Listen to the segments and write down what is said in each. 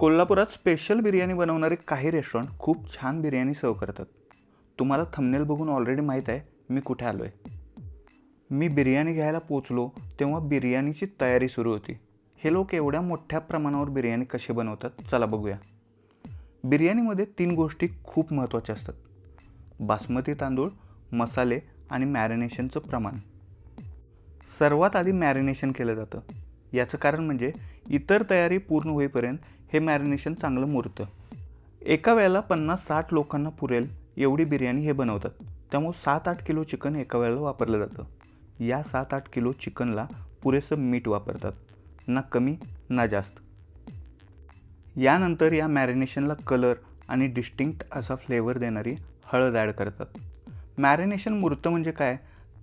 कोल्हापुरात स्पेशल बिर्याणी बनवणारे काही रेस्टॉरंट खूप छान बिर्याणी सर्व करतात. तुम्हाला थंबनेल बघून ऑलरेडी माहीत आहे मी कुठे आलो आहे मी बिर्याणी घ्यायला पोचलो तेव्हा बिर्याणीची तयारी सुरू होती. हे लोक एवढ्या मोठ्या प्रमाणावर बिर्याणी कशी बनवतात चला बघूया. बिर्याणीमध्ये तीन गोष्टी खूप महत्त्वाच्या असतात. बासमती तांदूळ मसाले आणि मॅरिनेशनचं प्रमाण. सर्वात आधी मॅरिनेशन केलं जातं. याचं कारण म्हणजे इतर तयारी पूर्ण होईपर्यंत हे मॅरिनेशन चांगलं मुरतं. एका वेळेला पन्नास साठ लोकांना पुरेल एवढी बिर्याणी हे बनवतात. त्यामुळे सात आठ किलो चिकन एका वेळेला वापरलं जातं. या सात आठ किलो चिकनला पुरेसं मीठ वापरतात. ना कमी ना जास्त. यानंतर या मॅरिनेशनला कलर आणि डिस्टिंक्ट असा फ्लेवर देणारी हळद ॲड करतात. मॅरिनेशन मुरतं म्हणजे काय?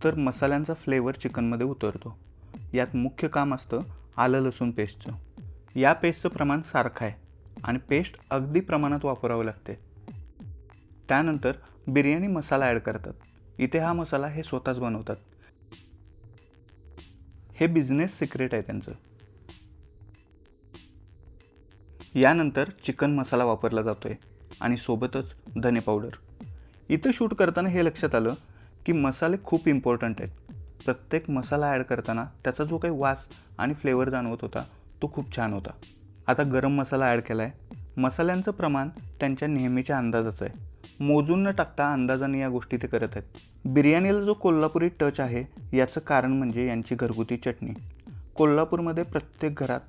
तर मसाल्यांचा फ्लेवर चिकनमध्ये उतरतो. यात मुख्य काम असतं आलं लसूण पेस्टचं या पेस्टचं प्रमाण सारखं आहे आणि पेस्ट अगदी प्रमाणात वापरावं लागते. त्यानंतर बिर्याणी मसाला ॲड करतात. इथे हा मसाला हे स्वतःच बनवतात. हे बिझनेस सिक्रेट आहे त्यांचं. यानंतर चिकन मसाला वापरला जातो आहे आणि सोबतच धने पावडर इथं शूट करताना हे लक्षात आलं की मसाले खूप इम्पॉर्टंट आहेत. प्रत्येक मसाला ॲड करताना त्याचा जो काही वास आणि फ्लेवर जाणवत होता तो खूप छान होता. आता गरम मसाला ॲड केला आहे मसाल्यांचं प्रमाण त्यांच्या नेहमीच्या अंदाजाचं आहे. मोजून न टाकता अंदाजाने या गोष्टी ते करत आहेत. बिर्याणीला जो कोल्हापुरी टच आहे याचं कारण म्हणजे यांची घरगुती चटणी. कोल्हापूरमध्ये प्रत्येक घरात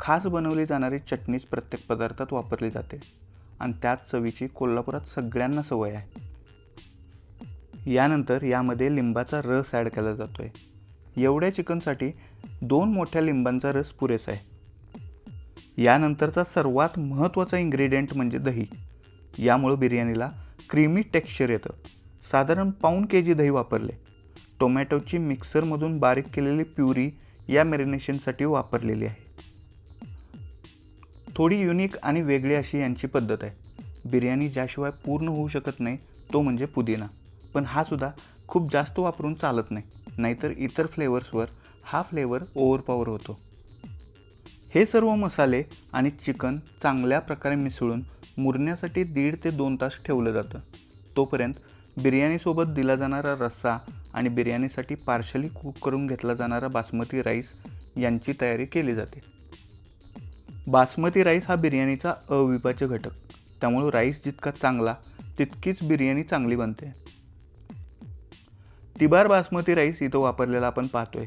खास बनवली जाणारी चटणीच प्रत्येक पदार्थात वापरली जाते. आणि त्याच चवीची कोल्हापुरात सगळ्यांना सवय आहे. यानंतर यामध्ये लिंबाचा रस ॲड केला जातो आहे एवढ्या चिकनसाठी दोन मोठ्या लिंबांचा रस पुरेसा आहे. यानंतरचा सर्वात महत्त्वाचा इन्ग्रेडियंट म्हणजे दही. यामुळं बिर्याणीला क्रीमी टेक्स्चर येतं. साधारण पाऊण के जी दही वापरले. टोमॅटोची मिक्सरमधून बारीक केलेली प्युरी या मॅरिनेशनसाठी वापरलेली आहे. थोडी युनिक आणि वेगळी अशी यांची पद्धत आहे. बिर्याणी ज्याशिवाय पूर्ण होऊ शकत नाही तो म्हणजे पुदिना. पण हा सुद्धा खूप जास्त वापरून चालत नाही. नाहीतर इतर फ्लेवर्सवर हा फ्लेवर ओव्हरपॉवर होतो. हे सर्व मसाले आणि चिकन चांगल्या प्रकारे मिसळून मुरण्यासाठी दीड ते दोन तास ठेवलं जातं. तोपर्यंत बिर्याणीसोबत दिला जाणारा रस्सा आणि बिर्याणीसाठी पार्शली कुक करून घेतला जाणारा बासमती राईस यांची तयारी केली जाते. बासमती राईस हा बिर्याणीचा अविभाज्य घटक. त्यामुळं राईस जितका चांगला तितकीच बिर्याणी चांगली बनते. तिबार बासमती राईस इथं वापरलेला आपण पाहतोय.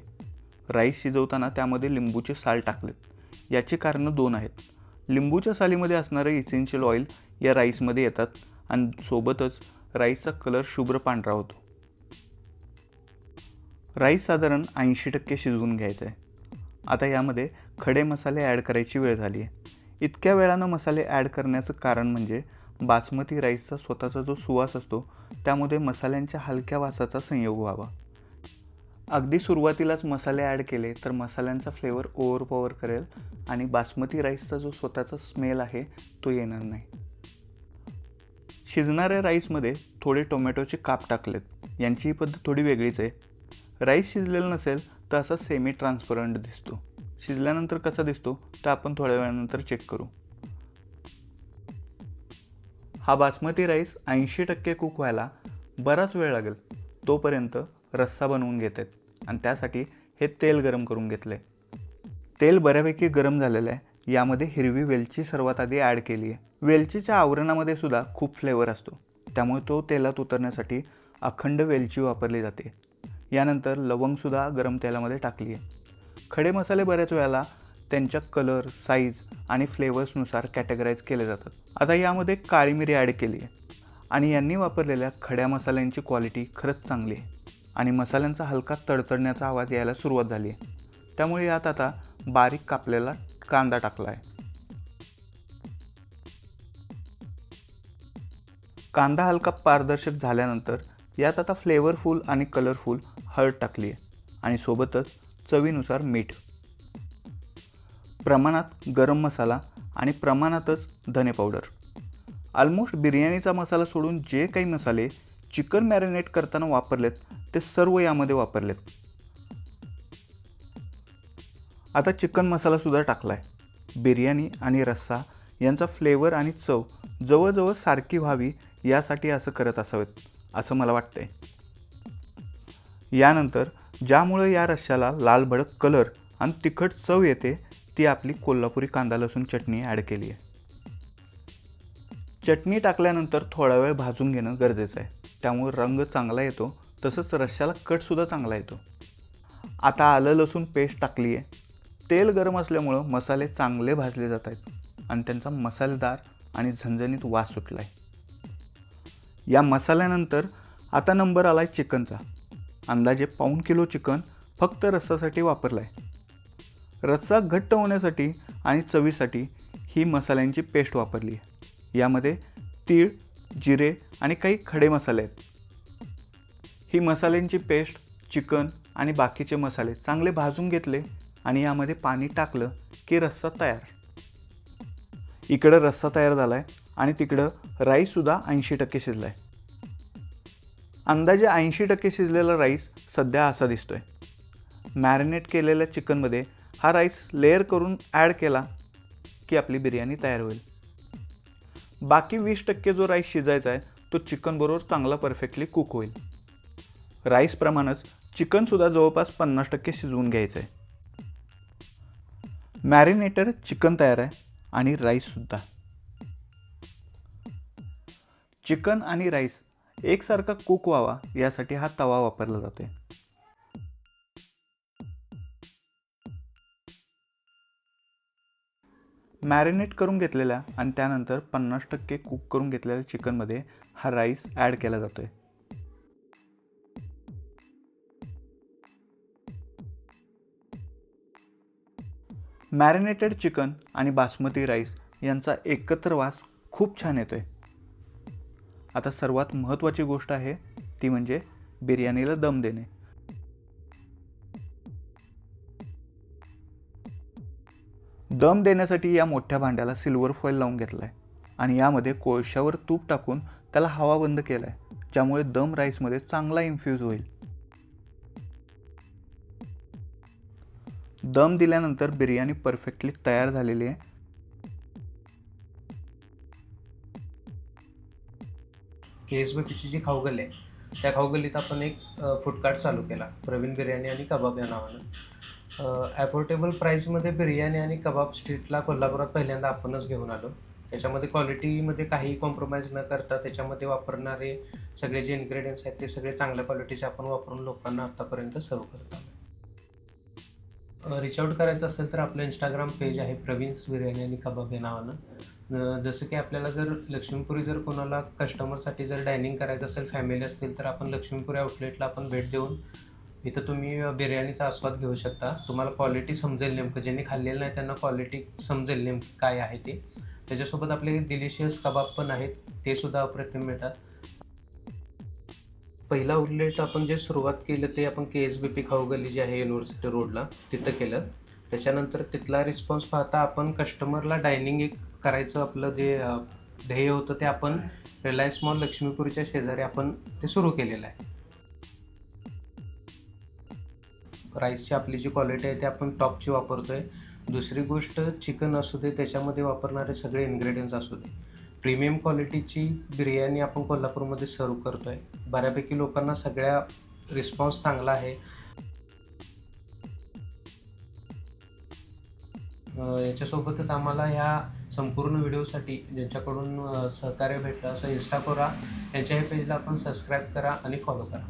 राईस शिजवताना त्यामध्ये लिंबूचे साल टाकलेत याची कारणं दोन आहेत. लिंबूच्या सालीमध्ये असणारं इसेन्शियल ऑइल या राईसमध्ये येतात आणि सोबतच राईसचा कलर शुभ्र पांढरा होतो. राईस साधारण ऐंशी टक्के शिजवून घ्यायचं आहे. आता यामध्ये खडे मसाले ॲड करायची वेळ झाली आहे. इतक्या वेळानं मसाले ॲड करण्याचं कारण म्हणजे बासमती राईसचा स्वतःचा जो सुवास असतो त्यामध्ये मसाल्यांच्या हलक्या वासाचा संयोग व्हावा. अगदी सुरुवातीलाच मसाले ॲड केले तर मसाल्यांचा फ्लेवर ओव्हरपॉवर करेल आणि बासमती राईसचा जो स्वतःचा स्मेल आहे तो येणार नाही. शिजणाऱ्या राईसमध्ये थोडे टोमॅटोचे काप टाकलेत. यांची ही पद्धत थोडी वेगळीच आहे. राईस शिजलेला नसेल तर असा सेमी ट्रान्सपरंट दिसतो. शिजल्यानंतर कसा दिसतो तर आपण थोड्या वेळानंतर चेक करू. हा बासमती राईस ऐंशी टक्के कुक व्हायला बराच वेळ लागेल. तोपर्यंत रस्सा बनवून घेत आहेत आणि त्यासाठी हे तेल गरम करून घेतलं. आहे तेल बऱ्यापैकी गरम झालेलं आहे. यामध्ये हिरवी वेलची सर्वात आधी ॲड केली आहे. वेलचीच्या आवरणामध्ये सुद्धा खूप फ्लेवर असतो. त्यामुळे तो तेलात उतरण्यासाठी अखंड वेलची वापरली जाते. यानंतर लवंगसुद्धा गरम तेलामध्ये टाकली आहे. खडे मसाले बऱ्याच वेळेला त्यांच्या कलर साईज आणि फ्लेवर्सनुसार कॅटेगराईज केले जातात. आता यामध्ये काळी मिरी ॲड केली आहे. आणि यांनी वापरलेल्या खड्या मसाल्यांची क्वालिटी खरंच चांगली आहे. आणि मसाल्यांचा हलका तडतडण्याचा आवाज यायला सुरुवात झाली आहे. त्यामुळे यात आता बारीक कापलेला कांदा टाकला आहे कांदा हलका पारदर्शक झाल्यानंतर यात आता फ्लेवरफुल आणि कलरफुल हळद टाकली आहे. आणि सोबतच चवीनुसार मीठ. प्रमाणात गरम मसाला आणि प्रमाणातच धने पावडर ऑलमोस्ट बिर्याणीचा मसाला सोडून जे काही मसाले चिकन मॅरिनेट करताना वापरलेत ते सर्व यामध्ये वापरलेत. आता चिकन मसालासुद्धा टाकला आहे बिर्याणी आणि रस्सा यांचा फ्लेवर आणि चव जवळजवळ सारखी व्हावी यासाठी असं करत असावेत असं मला वाटतंय. यानंतर ज्यामुळं या रश्श्याला लाल भडक कलर आणि तिखट चव येते ती आपली कोल्हापुरी कांदा लसूण चटणी ॲड केली आहे. चटणी टाकल्यानंतर थोडा वेळ भाजून घेणं गरजेचं आहे. त्यामुळे रंग चांगला येतो तसंच रश्श्याला कटसुद्धा चांगला येतो. आता आलं लसूण पेस्ट टाकली आहे तेल गरम असल्यामुळं मसाले चांगले भाजले जात आहेत आणि त्यांचा मसालेदार आणि झणझणीत वास सुटला आहे या मसाल्यानंतर आता नंबर आला आहे चिकनचा. अंदाजे पाऊण किलो चिकन फक्त रस्सासाठी वापरला आहे रस्सा घट्ट होण्यासाठी आणि चवीसाठी ही मसाल्यांची पेस्ट वापरली आहे. यामध्ये तीळ जिरे आणि काही खडे मसाले आहेत. ही मसाल्यांची पेस्ट चिकन आणि बाकीचे मसाले चांगले भाजून घेतले आणि यामध्ये पाणी टाकलं की रस्सा तयार. इकडं रस्सा तयार झाला आहे आणि तिकडं राईससुद्धा ऐंशी टक्के शिजला आहे अंदाजे ऐंशी टक्के शिजलेला राईस सध्या असा दिसतोय. मॅरिनेट केलेल्या चिकनमध्ये हा राईस लेअर करून ॲड केला की आपली बिर्याणी तयार होईल. बाकी वीस टक्के जो राईस शिजायचा आहे तो चिकनबरोबर चांगला परफेक्टली कुक होईल. राईसप्रमाणेच चिकनसुद्धा जवळपास पन्नास टक्के शिजवून घ्यायचं आहे. मॅरिनेटेड चिकन तयार आहे आणि राईससुद्धा चिकन आणि राईस एकसारखा कुक व्हावा यासाठी हा तवा वापरला जातो आहे मॅरिनेट करून घेतलेल्या आणि त्यानंतर पन्नास टक्के कुक करून घेतलेल्या चिकनमध्ये हा राईस ॲड केला जातो आहे मॅरिनेटेड चिकन आणि बासमती राईस यांचा एकत्र वास खूप छान येतोय. आता सर्वात महत्त्वाची गोष्ट आहे ती म्हणजे बिर्याणीला दम देणे. दम देण्यासाठी या मोठ्या भांड्याला सिल्वर फॉईल लावून घेतला आहे आणि यामध्ये कोळशावर तूप टाकून त्याला हवा बंद केला आहे ज्यामुळे दम राईसमध्ये चांगला इन्फ्यूज होईल. दम दिल्यानंतर बिर्याणी परफेक्टली तयार झालेली आहे. के एस जी खाऊगल्ली आहे त्या खाऊगल्लीत आपण एक फूडकार्ट चालू केला प्रवीण बिर्याणी आणि कबाब या नावानं. ॲफोर्डेबल प्राईसमध्ये बिर्याणी आणि कबाब स्ट्रीटला कोल्हापुरात पहिल्यांदा आपणच घेऊन आलो. त्याच्यामध्ये क्वालिटीमध्ये काही कॉम्प्रोमाइज न करता त्याच्यामध्ये वापरणारे सगळे जे इन्ग्रेडियंट्स आहेत ते सगळे चांगल्या क्वालिटीचे आपण वापरून लोकांना आत्तापर्यंत सर्व करत आलो. रिच आउट करायचं असेल तर आपलं इंस्टाग्राम पेज आहे प्रवीण्स बिर्याणी आणि कबाब या नावानं. जसं की आपल्याला जर लक्ष्मीपुरी जर कोणाला कस्टमरसाठी जर डायनिंग करायचं असेल फॅमिली असतील तर आपण लक्ष्मीपुरी आउटलेटला आपण भेट देऊन इथं तुम्ही बिर्याणीचा आस्वाद घेऊ शकता. तुम्हाला क्वालिटी समजेल नेमकं. ज्यांनी खाल्लेलं नाही त्यांना क्वालिटी समजेल नेमकं काय आहे ते. त्याच्यासोबत आपले डिलिशियस कबाब पण आहेत. ते सुद्धा अप्रतिम मिळतात. पहिला आउटलेट आपण जे सुरुवात केलं ते आपण के एस बी पी खाऊगली जी आहे युनिव्हर्सिटी रोडला तिथं केलं. त्याच्यानंतर तिथला रिस्पॉन्स पाहता आपण कस्टमरला डायनिंग एक करायचं आपलं जे ध्येय होतं ते आपण रिलायन्स मॉल लक्ष्मीपूरच्या शेजारी आपण ते सुरू केलेलं आहे. राईसची आपली जी क्वालिटी आहे ती आपण टॉपची वापरतो आहे दुसरी गोष्ट चिकन असू दे त्याच्यामध्ये वापरणारे सगळे इन्ग्रेडियंट्स असू दे. प्रीमियम क्वालिटीची बिर्याणी आपण कोल्हापूरमध्ये सर्व आहे बऱ्यापैकी लोकांना सगळ्या रिस्पॉन्स चांगला आहे. याच्यासोबतच आम्हाला ह्या संपूर्ण व्हिडिओसाठी ज्यांच्याकडून सहकार्य भेटलं असं इन्स्टा करा. यांच्या हे पेजला आपण सबस्क्राईब करा आणि फॉलो करा.